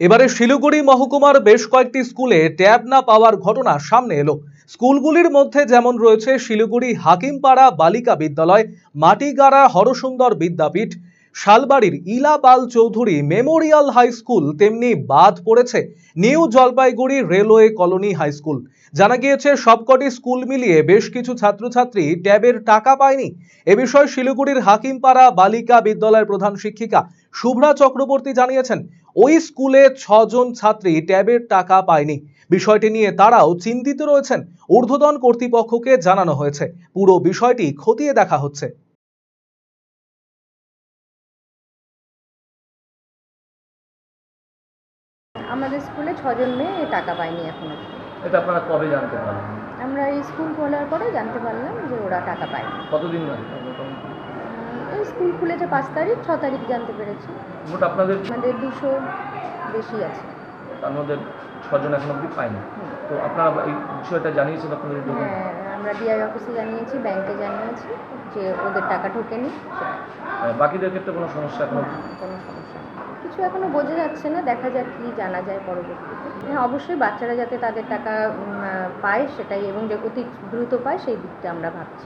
এবারে শিলিগুড়ি মহকুমার বেশ কয়েকটি স্কুলে ট্যাব না পাওয়ার ঘটনা সামনে এলো। স্কুলগুলির মধ্যে যেমন রয়েছে শিলিগুড়ি হাকিমপাড়া বালিকা বিদ্যালয়, মাটিগাড়া হরসুন্দর বিদ্যাপীঠ, শালবাড়ির Ilapal Chowdhury memorial high school, তেমনি বাদ পড়েছে new Jalpaiguri railway colony high school. জানা গিয়েছে, সবকটি স্কুল মিলিয়ে বেশ কিছু ছাত্রছাত্রী ট্যাবের টাকা পায়নি। এ বিষয়ে শিলিগুড়ির হাকিমপাড়া বালিকা বিদ্যালয়ের প্রধান শিক্ষিকা শুভ্রা চক্রবর্তী জানিয়েছেন ওই স্কুলে ছজন ছাত্রী ট্যাবের টাকা পায়নি। বিষয়টি নিয়ে তারাও চিন্তিত রয়েছেন। ঊর্ধ্বতন কর্তৃপক্ষকে জানানো হয়েছে। পুরো বিষয়টি খতিয়ে দেখা হচ্ছে। আমাদের স্কুলে ছজন মেয়ে টাকা পায়নি এখনও। এটা আপনারা কবে জানতে পারলেন? আমরা এই স্কুল খোলার পরে জানতে পারলাম যে ওরা টাকা পায়নি। কতদিন স্কুল খুলেছে পাঁচ তারিখ ছ তারিখ জানতে পেরেছি। মোট আপনাদের আমাদের দুশো বেশি আছে। তার মধ্যে ছজন এখন অবধি পায়নি। তো আপনারা এই বিষয়টা জানিয়েছেন আপনাদের হ্যাঁ আমরা ডিআই অফিসে জানিয়েছি ব্যাংকে জানিয়েছি যে ওদের টাকা ঢোকেনি। বাকিদের ক্ষেত্রে কোনো সমস্যা এখন? কোনো সমস্যা কিছু এখনও বোঝা যাচ্ছে না দেখা যাক কি জানা যায় পরবর্তীতে। হ্যাঁ অবশ্যই বাচ্চারা যাতে তাদের টাকা পায় সেটাই এবং যে অতি দ্রুত পায় সেই দিকটা আমরা ভাবছি।